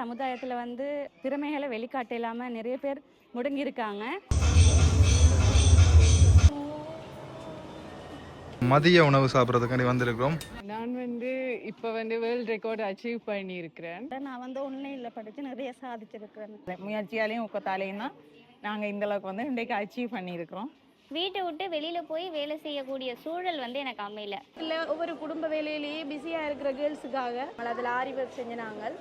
சமுதாயத்தில் வந்து திறமைகளை வெளிக்காட்ட இல்லாமல் நிறைய பேர் முடங்கியிருக்காங்க. மதிய உணவு சாப்பிட்றதுக்காண்டி வந்திருக்கிறோம். நான் வந்து இப்போ வந்து வேர்ல்ட் ரெக்கார்ட் அச்சீவ் பண்ணியிருக்கிறேன். நான் வந்து ஆன்லைனில் படித்து நிறைய சாதிச்சிருக்கிறேன். முயற்சியாலையும் ஊக்கத்தாலையும் தான் நாங்கள் இந்த அளவுக்கு வந்து இன்றைக்கு அச்சீவ் பண்ணியிருக்கிறோம். வீட்டை விட்டு வெளியில் போய் வேலை செய்யக்கூடிய சூழல் வந்து எனக்கு அமையல. இல்லை ஒவ்வொரு குடும்ப வேலையிலேயே பிஸியாக இருக்கிற கேர்ள்ஸுக்காக அதில் ஆரி ஒர்க் செஞ்ச நாங்கள்.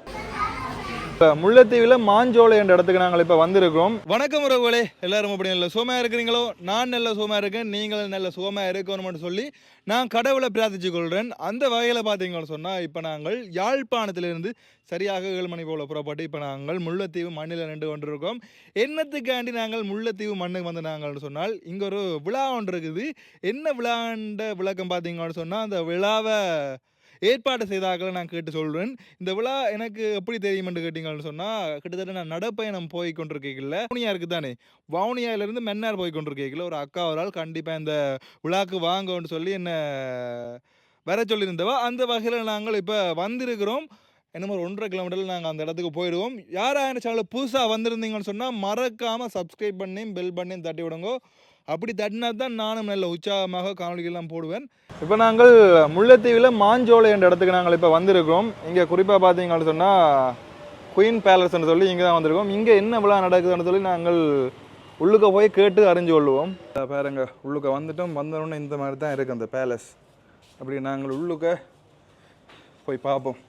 இப்போ முல்லைத்தீவில் மாஞ்சோலை என்ற இடத்துக்கு நாங்கள் இப்போ வந்திருக்கிறோம். வணக்கம் உறவுகளே எல்லாரும் அப்படி நல்ல சோமையாக இருக்கிறீங்களோ? நான் நல்ல சோமையாக இருக்கேன் நீங்கள் நல்ல சோமையாக இருக்கணும்னு சொல்லி நான் கடவுளை பிரார்த்திச்சு கொள்கிறேன் அந்த வகையில் பார்த்தீங்கன்னு சொன்னால் இப்போ நாங்கள் யாழ்ப்பாணத்திலிருந்து சரியாக ஏழு மணி போல புறப்பட்டு இப்போ நாங்கள் முல்லைத்தீவு மண்ணில் நின்று கொண்டிருக்கோம். என்னத்துக்காண்டி நாங்கள் முல்லைத்தீவு மண்ணுக்கு வந்து நாங்கள்னு சொன்னால் இங்கே ஒரு விழா ஒன்று இருக்குது. என்ன விழாண்ட விளக்கம் பார்த்தீங்கன்னு சொன்னால் அந்த விழாவை ஏற்பாடு செய்தாக்களை நான் கேட்டு சொல்கிறேன் இந்த விழா எனக்கு எப்படி தெரியுமென்று கேட்டீங்கன்னு சொன்னால் கிட்டத்தட்ட நான் நடப்பயணம் போய் கொண்டிருக்கீங்கள வவுனியா இருக்குது தானே. வவுனியாவிலேருந்து மென்னார் போய் கொண்டிருக்கீங்கள ஒரு அக்கா ஒரு ஆள் கண்டிப்பாக இந்த விழாக்கு வாங்கன்னு சொல்லி என்ன வர சொல்லியிருந்தவா. அந்த வகையில் நாங்கள் இப்போ வந்திருக்கிறோம். என்னமோ ஒரு ஒன்றரை கிலோமீட்டரில் நாங்கள் அந்த இடத்துக்கு போயிடுவோம். யாராக என்ன சேனலில் புதுசாக வந்திருந்தீங்கன்னு சொன்னால் மறக்காமல் சப்ஸ்கிரைப் பண்ணியும் பெல் பண்ணியும் தட்டி விடுங்க. அப்படி தட்டினா தான் நானும் நல்ல உற்சாகமாக காணொலிகள்லாம் போடுவேன். இப்போ நாங்கள் முல்லைத்தீவில் மாஞ்சோலை என்ற இடத்துக்கு நாங்கள் இப்போ வந்திருக்கிறோம். இங்கே குறிப்பாக பார்த்தீங்கன்னு சொன்னால் குயின் பேலஸ்ன்னு சொல்லி இங்கே தான் வந்திருக்கோம். இங்கே என்ன விழா நடக்குதுன்னு சொல்லி நாங்கள் உள்ளுக்க போய் கேட்டு அறிஞ்சு கொள்வோம் பாருங்க உள்ளுக்க வந்துட்டோம். வந்தோடனே இந்த மாதிரி தான் இருக்குது அந்த பேலஸ் அப்படி நாங்கள் உள்ளுக்க போய் பார்ப்போம்.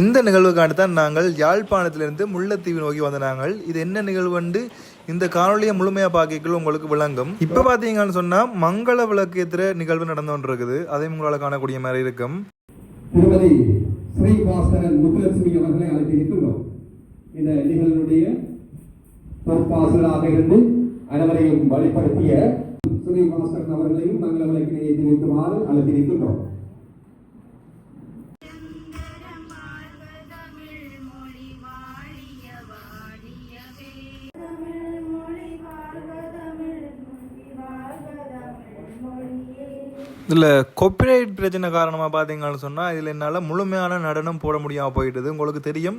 இந்த நிகழ்வுக்காண்டி தான் நாங்கள் யாழ்ப்பாணத்திலிருந்து முல்லைத்தீவு நோக்கி வந்த நாங்கள். இது என்ன நிகழ்வுண்டு? இந்த காணொலியை முழுமையாக பார்க்கல உங்களுக்கு விளங்கும். இப்போ பார்த்தீங்கன்னு சொன்னால் மங்கள விளக்கு ஏத்திர நிகழ்வு நடந்து கொண்டு இருக்குது அதையும் உங்களால் காணக்கூடிய மாதிரி இருக்கும். திருமதி ஸ்ரீபாஸ்கரன் முத்துலட்சுமி அவர்களை அழைத்திருக்கின்றோம் இந்த நிகழ்வுடைய பொறுப்பாசிரியராக இருந்து அனைவரையும் வழிபடுத்திய ஸ்ரீபாஸ்கரன் அவர்களையும் மங்கள விளக்கினை ஏற்றி அழைத்திருக்கின்றோம். இதில் கொப்பிரைட் பிரச்சனை காரணமாக பார்த்தீங்கன்னு சொன்னால் இதில் என்னால் முழுமையான நடனம் போட முடியாமல் போயிட்டுது. உங்களுக்கு தெரியும்.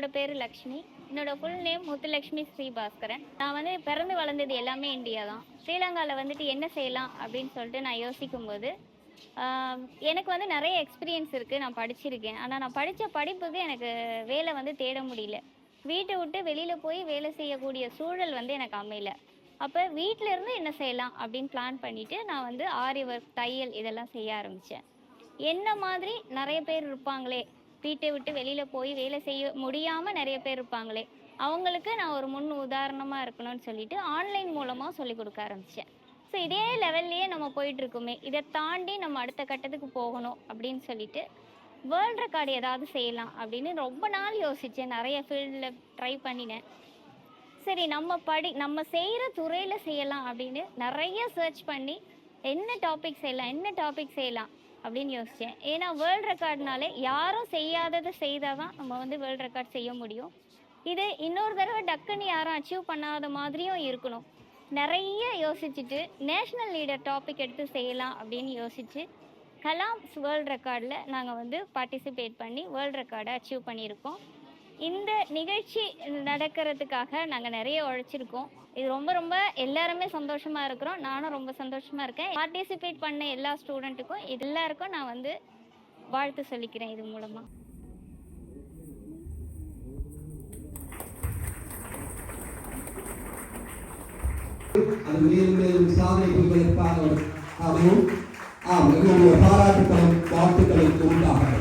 என்னோட பேர் லக்ஷ்மி. என்னோட ஃபுல் நேம் முத்துலக்ஷ்மி ஸ்ரீபாஸ்கரன். நான் வந்து பிறந்து வளர்ந்தது எல்லாமே இந்தியா தான். ஸ்ரீலங்காவில் வந்துட்டு என்ன செய்யலாம் அப்படின்னு சொல்லிட்டு நான் யோசிக்கும்போது போது எனக்கு வந்து நிறைய எக்ஸ்பீரியன்ஸ் இருக்குது நான் படிச்சிருக்கேன். ஆனால் நான் படித்த படிப்புக்கு எனக்கு வேலை வந்து தேட முடியல. வீட்டை விட்டு வெளியில் போய் வேலை செய்யக்கூடிய சூழல் வந்து எனக்கு அமையல. அப்போ வீட்டில் இருந்து என்ன செய்யலாம் அப்படின்னு பிளான் பண்ணிவிட்டு நான் வந்து ஆரி ஒர்க் தையல் இதெல்லாம் செய்ய ஆரம்பித்தேன் என்ன மாதிரி நிறைய பேர் இருப்பாங்களே வீட்டை விட்டு வெளியில் போய் வேலை செய்ய முடியாமல் நிறைய பேர் இருப்பாங்களே. அவங்களுக்கு நான் ஒரு முன் உதாரணமாக இருக்கணும்னு சொல்லிட்டு ஆன்லைன் மூலமாக சொல்லி கொடுக்க ஆரம்பித்தேன் ஸோ இதே லெவல்லையே நம்ம போயிட்டு இருக்குமே. இதை தாண்டி நம்ம அடுத்த கட்டத்துக்கு போகணும் அப்படின்னு சொல்லிட்டு வேர்ல்ட் ரெக்கார்டு ஏதாவது செய்யலாம் அப்படின்னு ரொம்ப நாள் யோசித்தேன் நிறைய ஃபீல்டில் ட்ரை பண்ணினேன். சரி நம்ம படி நம்ம செய்கிற துறையில் செய்யலாம் அப்படின்னு நிறைய சர்ச் பண்ணி என்ன டாபிக் செய்யலாம் என்ன டாபிக் செய்யலாம் அப்படின்னு யோசித்தேன் ஏன்னா வேர்ல்ட் ரெக்கார்ட்னாலே யாரும் செய்யாததை செய்தால் தான் நம்ம வந்து வேர்ல்ட் ரெக்கார்ட் செய்ய முடியும். இது இன்னொரு தடவை டக்குன்னு யாரும் அச்சீவ் பண்ணாத மாதிரியும் இருக்கணும். நிறைய யோசிச்சுட்டு நேஷ்னல் லீடர் டாபிக் எடுத்து செய்யலாம் அப்படின்னு யோசிச்சு கலாம்ஸ் வேர்ல்ட் ரெக்கார்டில் நாங்கள் வந்து பார்ட்டிசிபேட் பண்ணி வேர்ல்ட் ரெக்கார்டை அச்சீவ் பண்ணியிருக்கோம். இந்த நிகழ்ச்சி நடக்கிறதுக்காக நாங்கள் நிறைய உழைச்சிருக்கோம். இது ரொம்ப ரொம்ப எல்லாருமே சந்தோஷமாக இருக்கிறோம். நானும் ரொம்ப சந்தோஷமாக இருக்கேன். பார்ட்டிசிபேட் பண்ண எல்லா ஸ்டூடெண்ட்டுக்கும் எல்லாருக்கும் நான் வந்து வாழ்த்து சொல்லிக்கிறேன் இது மூலமாக அது மேலும் மேலும் சாதனை புரிவதற்காகவும் ஆம் பாராட்டுகளும் வாழ்த்துக்களும்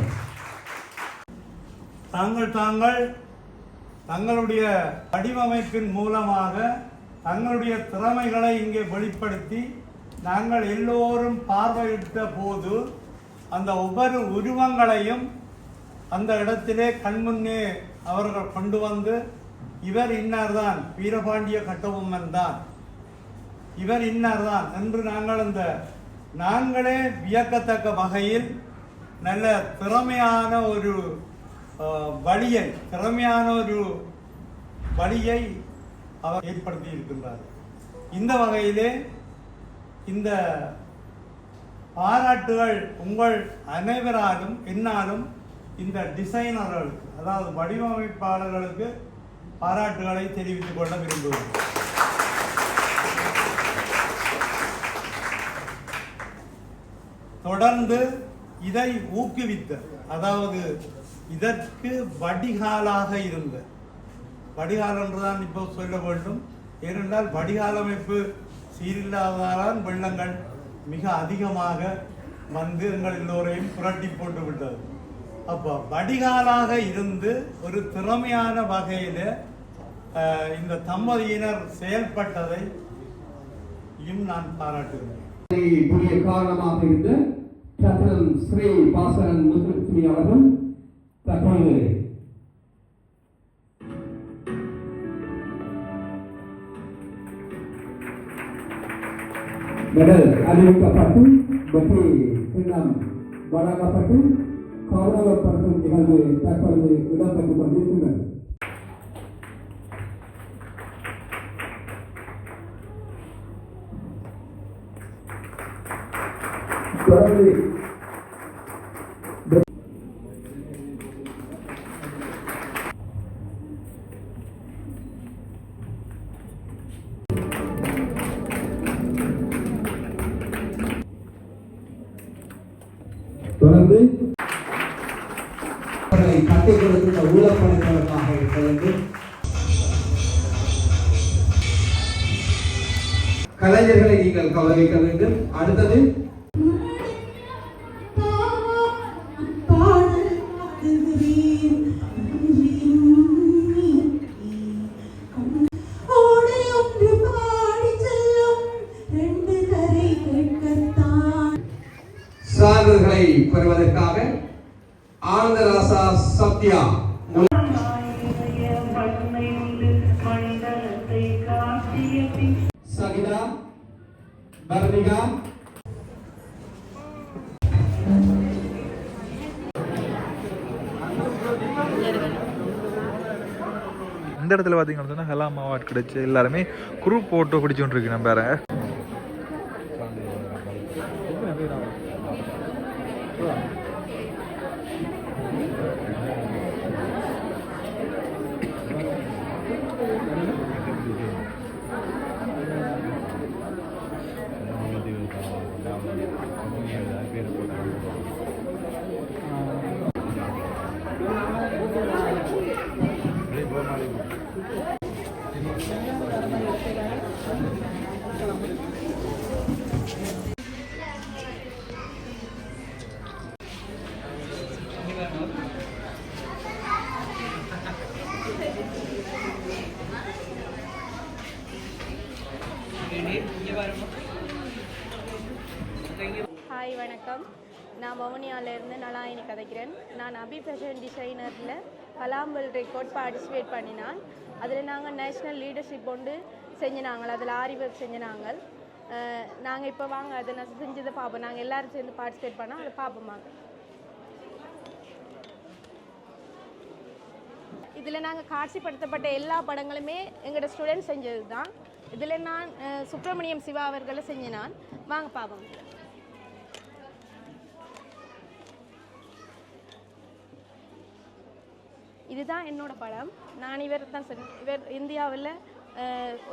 தாங்கள் தாங்கள் தங்களுடைய வடிவமைப்பின் மூலமாக தங்களுடைய திறமைகளை இங்கே வெளிப்படுத்தி நாங்கள் எல்லோரும் பார்வையிட்ட போது அந்த ஒவ்வொரு உருவங்களையும் அந்த இடத்திலே கண்முன்னே அவர்கள் கொண்டு வந்து இவர் இன்னார்தான்? வீரபாண்டிய கட்டபொம்மன் தான். இவர் இன்னார்தான்? என்று நாங்கள் அந்த நாங்களே வியக்கத்தக்க வகையில் நல்ல திறமையான ஒரு வழியை திறமையான ஒரு வழியை அவர் ஏற்படுத்தி இருக்கின்றார். இந்த வகையிலே இந்த பாராட்டுகள் உங்கள் அனைவராலும் என்னாலும் இந்த டிசைனர்களுக்கு அதாவது வடிவமைப்பாளர்களுக்கு பாராட்டுகளை தெரிவித்துக் கொள்ள விரும்புகிறேன் தொடர்ந்து இதை ஊக்குவித்த அதாவது இதற்கு வடிகாலாக இருந்த. வடிகால் என்றுதான் இப்போ சொல்ல வேண்டும். ஏனென்றால் வடிகால் அமைப்பு சீரில்லாததால் வெள்ளங்கள் மிக அதிகமாக வந்து எங்கள் எல்லோரையும் புரட்டி போட்டு விட்டது. அப்போ வடிகாலாக இருந்து ஒரு திறமையான வகையில் இந்த தம்பதியினர் செயல்பட்டதை நான் பாராட்டுகிறேன். புதிய காரணமாக இருந்த ஸ்ரீ பாசரன் முத்துலட்சுமி அவர்கள் தற்பொழுது மெடல் அறிவிக்கப்பட்டு வெற்றி சின்னம் வழங்கப்பட்டு கௌரவப்படுத்தும் நிகழ்வு தற்பொழுது இடம்பெற்றுக் கொண்டிருக்கின்றது. தொடர்ந்து தொடர்ந்து கட்டை கட்டிக் கொடுக்கின்ற ஊழப்படைத்தவர்களாக இருக்க வேண்டும் கலைஞர்களை நீங்கள் கௌரவிக்க வேண்டும். அடுத்தது பர்ணிகா இந்த இடத்துல பார்த்தீங்கன்னு சொன்னால் ஹெலாம் அவார்ட் கிடைச்சு எல்லாருமே குரூப் ஃபோட்டோ பிடிச்சோன்னு இருக்கு நம்ம வேற நான் வவுனியாவிலேருந்து நலாயினி கதைக்கிறேன். நான் அபி ஃபேஷன் டிசைனரில் கலாம்பல் ரெக்கார்ட் பார்ட்டிசிபேட் பண்ணினான். அதில் நாங்கள் நேஷ்னல் லீடர்ஷிப் கொண்டு செஞ்சினாங்கள் அதில் ஆரி ஒர்க் செஞ்சினாங்கள் நாங்கள் இப்போ வாங்க அதை நான் செஞ்சதை பார்ப்போம். நாங்கள் எல்லோரும் சேர்ந்து பார்ட்டிசிபேட் பண்ணால் அதை பார்ப்போம்? வாங்க இதில் நாங்கள் காட்சிப்படுத்தப்பட்ட எல்லா படங்களுமே எங்களோட ஸ்டூடெண்ட் செஞ்சது தான் இதில் நான் சுப்பிரமணியம் சிவா அவர்களை செஞ்சினான். வாங்க பார்ப்போம். இதுதான் என்னோட படம். நான் இவர் தான் இவர் இந்தியாவில்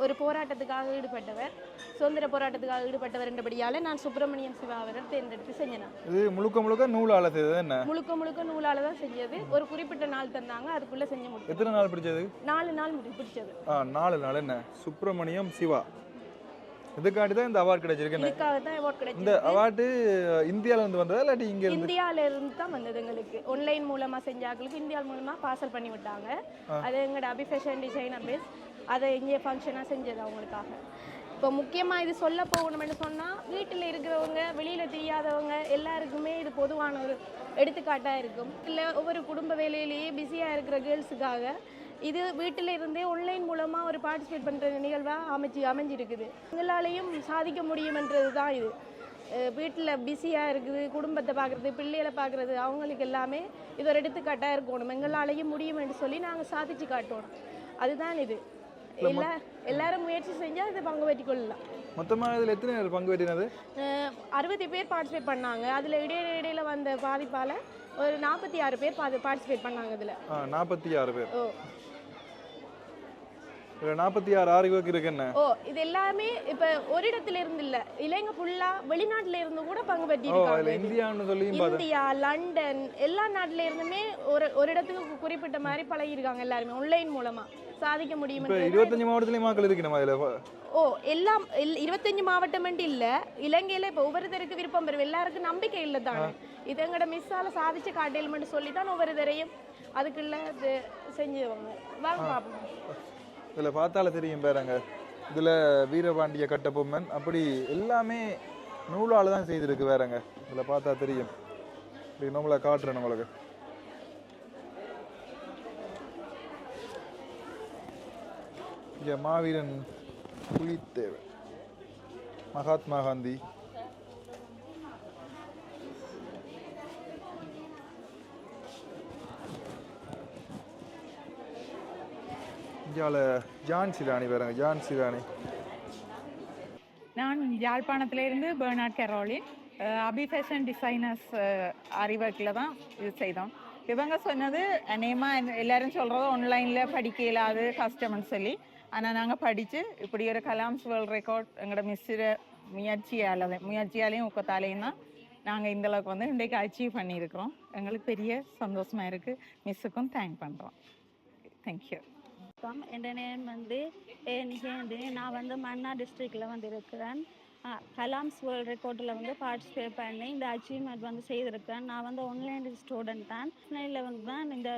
ஒரு போராட்டத்துக்காக ஈடுபட்டவர். சுதந்திர போராட்டத்துக்காக ஈடுபட்டவர் என்றபடியால் நான் சுப்பிரமணியம் சிவா அவரை தேர்ந்தெடுத்து செஞ்சேன். இது முழுக்க முழுக்க நூலால செய்தது என்ன? முழுக்க முழுக்க நூலால தான் செஞ்சது. ஒரு குறிப்பிட்ட நாள் தந்தாங்க அதுக்குள்ளே செஞ்சு முடிச்சது எத்தனை நாள் பிடிச்சது? நாலு நாள் பிடிச்சது. நாலு நாள் என்ன? சுப்பிரமணியம் சிவா. இதுக்காண்டி தான் இந்த அவார்ட் கிடைச்சிருக்கு. இதுக்காக தான் அவார்ட் இந்த கிடைச்சது அவார்டு இந்தியால இருந்து வந்ததா இல்லாட்டி இங்க இருந்து? இந்தியால இருந்து தான் வந்தது எங்களுக்கு. ஆன்லைன் மூலமா செஞ்சாக்களுக்கு இந்தியா மூலமா பார்சல் பண்ணி விட்டாங்க. அது எங்களோட அபி ஃபேஷன் டிசைனர் பேஸ் அதை இங்கே ஃபங்க்ஷனாக செஞ்சது அவங்களுக்காக. இப்போ முக்கியமாக இது சொல்ல போகணும்னு சொன்னால் வீட்டில் இருக்கிறவங்க வெளியில் தெரியாதவங்க எல்லாருக்குமே இது பொதுவான ஒரு எடுத்துக்காட்டாக இருக்கும். இல்லை ஒவ்வொரு குடும்ப வேலையிலேயே பிஸியாக இருக்கிற கேர்ள்ஸுக்காக இது வீட்டில் இருந்தே ஆன்லைன் மூலமாக ஒரு பார்ட்டிசிபேட் பண்ணுற நிகழ்வாக அமைச்சு அமைஞ்சிருக்குது. எங்களாலையும் சாதிக்க முடியுமென்றது தான் இது வீட்டில் பிஸியாக இருக்குது குடும்பத்தை பார்க்குறது பிள்ளைகளை பார்க்குறது அவங்களுக்கு எல்லாமே இது ஒரு எடுத்துக்காட்டாக இருக்கணும். எங்களாலையும் முடியும்னு சொல்லி நாங்கள் சாதிச்சு காட்டணும். அதுதான் இது. எல்லா எல்லாரும் முயற்சி செஞ்சால் இதை பங்கு பெற்றுக் கொள்ளலாம். மொத்தமா இதுல எத்தனை பேர் பங்கு பெற்றினது? அறுபது பேர் பார்ட்டிசிபேட் பண்ணாங்க. அதில் இடையில வந்த பாதிப்பால் ஒரு நாற்பத்தி ஆறு பேர் பார்ட்டிசிபேட் பண்ணாங்க இதில். நாற்பத்தி ஆறு பேர். ஓ. நாற்பத்தி ஆறு ஆறு பேருக்கு இருக்கு என்ன? ஓ இது எல்லாமே இப்போ ஒரு இடத்துல இருந்து இல்லை இளைஞ ஃபுல்லாக வெளிநாட்டில் இருந்து கூட பங்கு இது. இந்தியான்னு பார்த்தேன் இந்தியா லண்டன் எல்லா நாட்டுல இருந்துமே ஒரு ஒரு இடத்துக்கு குறிப்பிட்ட மாதிரி பழகிருக்காங்க எல்லாருமே ஆன்லைன் மூலமா. சாதிக்க முடியும் இருபத்தஞ்சு மாவட்டத்துலயும் மக்கள் இருக்கணும் அதுல ஓ எல்லாம் எல்- இருபத்தஞ்சு மாவட்டம் மட்டும் இல்ல இலங்கையில இப்ப ஒவ்வொருத்தருக்கு விருப்பம் பெறும். எல்லாருக்கும் நம்பிக்கை இல்லை தானே இது எங்கட மிஸ்ஸால சாதிச்சு காட்டேல்மெண்ட் சொல்லி தான் ஒவ்வொருத்தரையும் அதுக்குள்ள இது செஞ்சுவாங்க வாங்க பார்ப்போம் இதில் பார்த்தால தெரியும் பாருங்க. இதில் வீரபாண்டிய கட்டபொம்மன் அப்படி எல்லாமே நூலால் தான் செய்திருக்கு வேறங்க இதில் பார்த்தா தெரியும். இப்படி நம்மளை காட்டுறேன் உங்களுக்கு. இங்கே மாவீரன் புலித்தேவன் மகாத்மா காந்தி. இந்தியாவில் ஜான்சி ராணி பாருங்க ஜான்சி ராணி நான் யாழ்ப்பாணத்திலேருந்து Bernard Caroline Abi fashion designers அறிவர்க்கில் தான் இது செய்தோம். இவங்க சொன்னது அநேகமாக எல்லாரும் சொல்கிறது ஆன்லைனில் படிக்க அது கஷ்டம்னு சொல்லி. ஆனால் நாங்கள் படித்து இப்படி ஒரு கலாம்ஸ் வேர்ல்ட் ரெக்கார்ட் எங்களோட மிஸ்ஸிற முயற்சியால் முயற்சியாலையும் ஊக்கத்தாலையும் தான் நாங்கள் இந்த அளவுக்கு வந்து இன்றைக்கு அச்சீவ் பண்ணியிருக்கிறோம். எங்களுக்கு பெரிய சந்தோஷமாக இருக்குது மிஸ்ஸுக்கும் தேங்க் பண்ணுறோம் தேங்க்யூ வணக்கம். என் நேம் வந்து ஏ நிகேந்து நான் வந்து மன்னா டிஸ்ட்ரிக்டில் வந்து இருக்கிறேன். கலாம்ஸ் வேர்ல்ட் ரெக்கார்டில் வந்து பார்ட்டிசிபேட் பண்ணி இந்த அச்சீவ்மெண்ட் வந்து செய்திருக்கேன். நான் வந்து ஆன்லைன் ஸ்டூடெண்ட் தான். ஆன்லைனில் வந்து தான் இந்த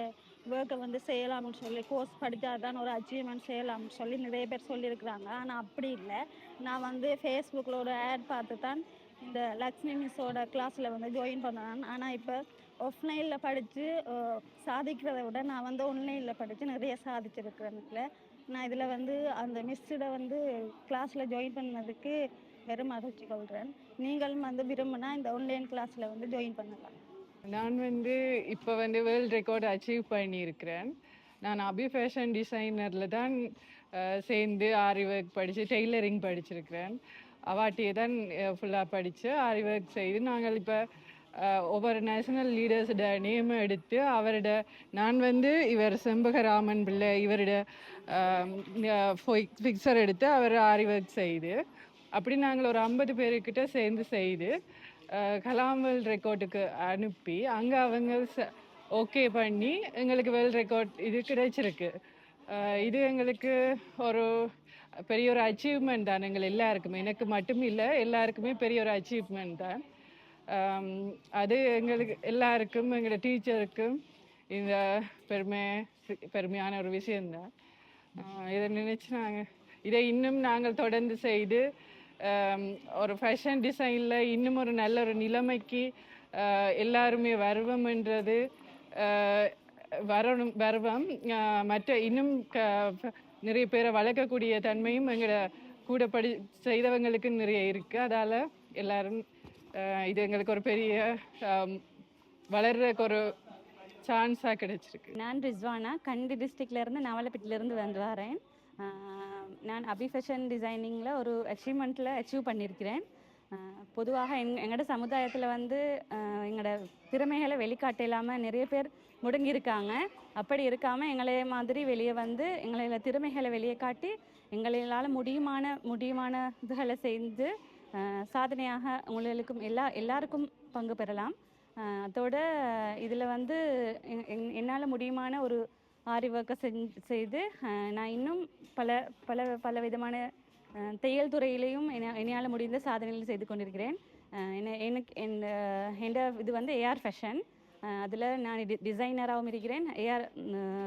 ஒர்க்கை வந்து செய்யலாம்னு சொல்லி கோர்ஸ் படித்தா தான் ஒரு அச்சீவ்மெண்ட் செய்யலாம்னு சொல்லி நிறைய பேர் சொல்லியிருக்கிறாங்க. ஆனால் அப்படி இல்லை. நான் வந்து ஃபேஸ்புக்கில் ஒரு ஆட் பார்த்து தான் இந்த லக்ஷ்மி மிஸ்ஸோட கிளாஸில் வந்து ஜாயின் பண்ணேன். ஆனால் இப்போ ஆஃப்லைனில் படித்து சாதிக்கிறத விட நான் வந்து ஆன்லைனில் படித்து நிறைய சாதிச்சிருக்கிறேன் நான் இதில் வந்து அந்த மிஸ்ஸிட வந்து கிளாஸில் ஜாயின் பண்ணதுக்கு பெரும் மகிழ்ச்சி கொள்கிறேன் நீங்களும் வந்து விரும்பினா இந்த ஆன்லைன் கிளாஸில் வந்து ஜாயின் பண்ணலாம். நான் வந்து இப்போ வந்து வேர்ல்ட் ரெக்கார்ட் அச்சீவ் பண்ணியிருக்கிறேன். நான் அபி ஃபேஷன் டிசைனரில் தான் சேர்ந்து ஆரி ஒர்க் படித்து டெய்லரிங் படிச்சிருக்கிறேன். அவாட்டியை தான் ஃபுல்லாக படித்து ஆரி ஒர்க் செய்து நாங்கள் இப்போ ஒவ்வொரு நேஷனல் லீடர்ஸோட நேம் எடுத்து அவரோட நான் வந்து இவர் செம்பகராமன் பிள்ளை இவரோட ஃபிக்சர் எடுத்து அவர் ஆரி ஒர்க் செய்து அப்படி நாங்கள் ஒரு ஐம்பது பேருக்கிட்ட சேர்ந்து செய்து கலாமல் கலாம் ரெக்கார்டுக்கு அனுப்பி அங்கே அவங்க ஓகே பண்ணி எங்களுக்கு வேர்ல்ட் ரெக்கார்ட் இது கிடைச்சிருக்கு. இது எங்களுக்கு ஒரு பெரிய ஒரு அச்சீவ்மெண்ட் தான் எங்கள் எல்லாருக்குமே. எனக்கு மட்டும் இல்லை எல்லாருக்குமே பெரிய ஒரு அச்சீவ்மெண்ட் தான். அது எங்களுக்கு எல்லாருக்கும் எங்களோட டீச்சருக்கும் இந்த பெருமை பெருமையான ஒரு விஷயந்தான் இதை நினச்சி நாங்கள் இதை இன்னும் நாங்கள் தொடர்ந்து செய்து ஒரு ஃபேஷன் டிசைனில் இன்னும் ஒரு நல்ல ஒரு நிலைமைக்கு எல்லாருமே வருவம்ன்றது வரணும் வருவம். மற்ற இன்னும் க நிறைய பேரை வளர்க்கக்கூடிய தன்மையும் எங்களோட கூட படி செய்தவங்களுக்கு நிறைய இருக்குது அதால் எல்லாரும் இது எங்களுக்கு ஒரு பெரிய வளர்றதுக்கு ஒரு சான்ஸாக கிடைச்சிருக்கு. நான் ரிஸ்வானா. கண்டி டிஸ்ட்ரிக்ட்லேருந்து நவலப்பட்டிலேருந்து வந்து வரேன். நான் அபி ஃபேஷன் டிசைனிங்கில் ஒரு அச்சீவ்மெண்ட்டில் அச்சீவ் பண்ணியிருக்கிறேன் பொதுவாக எங் எங்களோட சமுதாயத்தில் வந்து எங்களோட திறமைகளை வெளிக்காட்ட இல்லாமல் நிறைய பேர் முடங்கியிருக்காங்க. அப்படி இருக்காமல் எங்களை மாதிரி வெளியே வந்து எங்களை திறமைகளை வெளியே காட்டி எங்களால் முடியுமான முடியுமான இதுகளை செய்து சாதனையாக உங்களுக்கும் எல்லா எல்லாருக்கும் பங்கு பெறலாம். அதோட இதில் வந்து என்னால் முடியுமான ஒரு ஆரி ஒர்க்கை செஞ்சு செய்து நான் இன்னும் பல பல பல விதமான தையல் துறையிலையும் என என்னால் முடிந்த சாதனைகள் செய்து கொண்டிருக்கிறேன். என்ன எனக்கு என் இது வந்து ஏஆர் ஃபேஷன் அதில் நான் டி டிசைனராகவும் இருக்கிறேன். ஏஆர்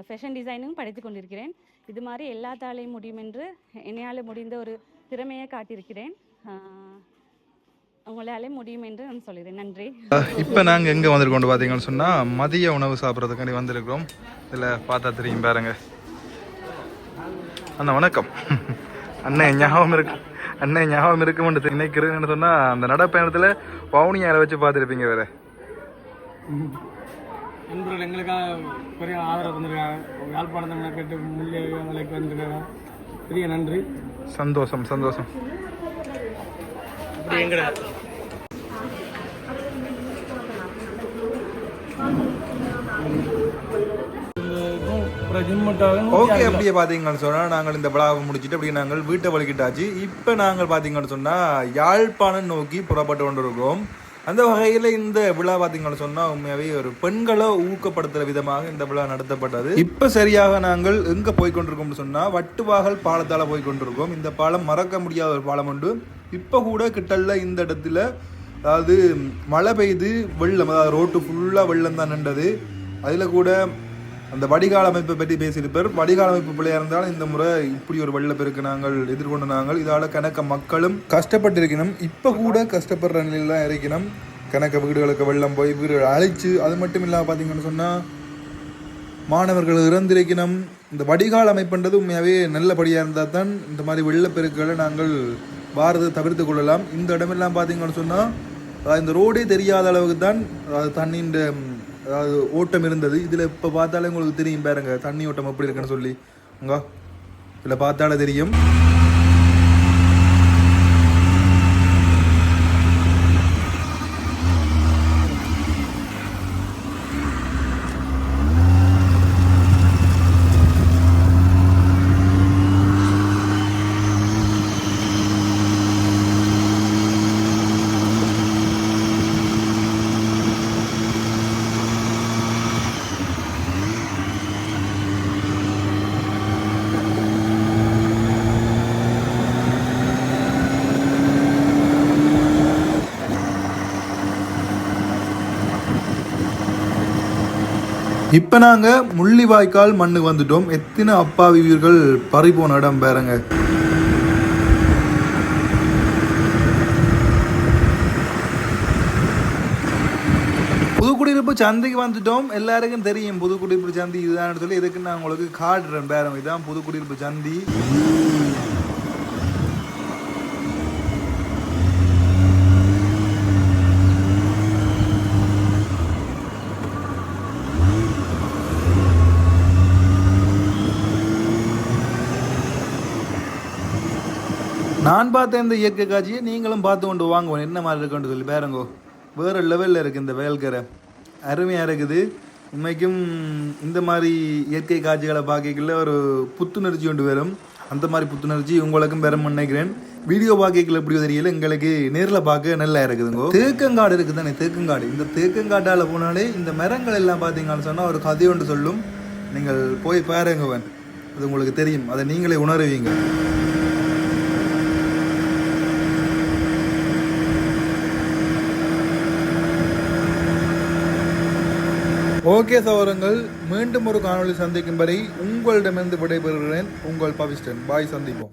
ஃபேஷன் டிசைனும் படித்து கொண்டிருக்கிறேன். இது மாதிரி எல்லாத்தாலையும் முடியும் என்று என்னையால் முடிந்த ஒரு திறமையை காட்டியிருக்கிறேன். ஆஹ் உங்களாலே முடியும் என்று நான் சொல்கிறேன் நன்றி. இப்போ நாங்கள் எங்கே வந்திருக்கோம் பார்த்தீங்கன்னு சொன்னால் மதிய உணவு சாப்பிட்றதுக்காண்டி வந்திருக்கிறோம். இதில் பார்த்தா தெரியும் பாருங்க. அண்ணா வணக்கம். அண்ணன் ஞாபகம் இருக்கு. அண்ணன் ஞாபகம் இருக்குமென்று நினைக்கிறேன்னு சொன்னால் அந்த நடைப்பயணத்தில் பவுனியாரை வச்சு பார்த்துருப்பீங்க வேறு. நண்பர்கள் எங்களுக்காக பெரிய ஆதரவு தந்திருக்காங்க. யாழ்ப்பாணத்தை கேட்டு முள்ளி மலைக்கு வந்திருக்காங்க. பெரிய நன்றி. சந்தோஷம் சந்தோஷம். அப்படி எங்கட ஓகே அப்படியே பார்த்தீங்கன்னு சொன்னால் நாங்கள் இந்த விழாவை முடிச்சுட்டு அப்படியே நாங்கள் வீட்டை வலிக்கிட்டாச்சு இப்போ நாங்கள் பார்த்தீங்கன்னு சொன்னால் யாழ்ப்பாணம் நோக்கி புறப்பட்டு கொண்டிருக்கிறோம் அந்த வகையில் இந்த விழா பார்த்தீங்கன்னு சொன்னால் உண்மையாகவே ஒரு பெண்களை ஊக்கப்படுத்துகிற விதமாக இந்த விழா நடத்தப்பட்டது. இப்போ சரியாக நாங்கள் எங்கே போய் கொண்டிருக்கோம்னு சொன்னால் வட்டுவாகல் பாலத்தால் போய் கொண்டிருக்கோம். இந்த பாலம் மறக்க முடியாத ஒரு பாலம் உண்டு. இப்போ கூட கிட்டல்ல இந்த இடத்துல அதாவது மழை பெய்து வெள்ளம் அதாவது ரோட்டு ஃபுல்லாக வெள்ளம் தான் நின்றது. அதில் கூட அந்த வடிகால் அமைப்பை பற்றி பேசியிருப்பார் வடிகால் அமைப்பு பிள்ளையாக இருந்தாலும் இந்த முறை இப்படி ஒரு வெள்ளப்பெருக்கு நாங்கள் எதிர்கொண்டு நாங்கள். இதால் கணக்க மக்களும் கஷ்டப்பட்டிருக்கணும். இப்போ கூட கஷ்டப்படுற நிலையில் தான் இருக்கணும் கணக்க வீடுகளுக்கு வெள்ளம் போய் வீடுகள் அழைச்சு அது மட்டும் இல்லாமல் பார்த்தீங்கன்னு சொன்னால் மாணவர்கள் இறந்திருக்கணும். இந்த வடிகால் அமைப்புன்றது உண்மையாகவே நல்லபடியாக இருந்தால் தான் இந்த மாதிரி வெள்ளப்பெருக்களை நாங்கள் வாரது தவிர்த்து கொள்ளலாம். இந்த இடமெல்லாம் பார்த்தீங்கன்னு சொன்னால் இந்த ரோடே தெரியாத அளவுக்கு தான் அதாவது தண்ணியின் அதாவது ஓட்டம் இருந்தது. இதில் இப்போ பார்த்தாலே உங்களுக்கு தெரியும் பாருங்க. தண்ணி ஓட்டம் எப்படி இருக்குன்னு சொல்லி. அங்க. இதில் பார்த்தாலே தெரியும். இப்போ நாங்கள் முள்ளிவாய்க்கால் மண்ணுக்கு வந்துட்டோம். எத்தனை அப்பாவி வீர்கள் பறி போன இடம் பேருங்க. புதுக்குடியிருப்பு சந்தைக்கு வந்துட்டோம். எல்லாருக்கும் தெரியும். புதுக்குடியிருப்பு சந்தி இதுதான் சொல்லி இதுக்கு நான் உங்களுக்கு காட்டுறேன். பேரம் இதுதான் புதுக்குடியிருப்பு சந்தி. நான் பார்த்த இந்த இயற்கை காட்சியை நீங்களும் பார்த்து கொண்டு வாங்குவோம் என்ன மாதிரி இருக்குன்னு சொல்லி பாருங்கோ. வேறு லெவலில் இருக்குது இந்த வேல்கரை. அருமையாக இருக்குது. உண்மைக்கும் இந்த மாதிரி இயற்கை காட்சிகளை பார்க்கல ஒரு புத்துணர்ச்சி கொண்டு வரும். அந்த மாதிரி புத்துணர்ச்சி உங்களுக்கும் பெற நினைக்கிறேன். வீடியோ பார்க்கல எப்படி தெரியல எங்களுக்கு நேரில் பார்க்க நல்லா இருக்குதுங்கோ. தேக்கங்காடு இருக்குது தானே தேக்கங்காடு. இந்த தேக்கங்காட்டால் போனாலே இந்த மரங்கள் எல்லாம் பார்த்தீங்கன்னு சொன்னால் ஒரு கதை ஒன்று சொல்லும். நீங்கள் போய் பாருங்கவன் அது உங்களுக்கு தெரியும். அதை நீங்களே உணருவீங்க. ஓகே சகோதரங்கள் மீண்டும் ஒரு காணொளி சந்திக்கும் வரை உங்களிடமிருந்து விடைபெறுகிறேன். உங்கள் பவிஸ்டன் பாய் சந்திப்போம்.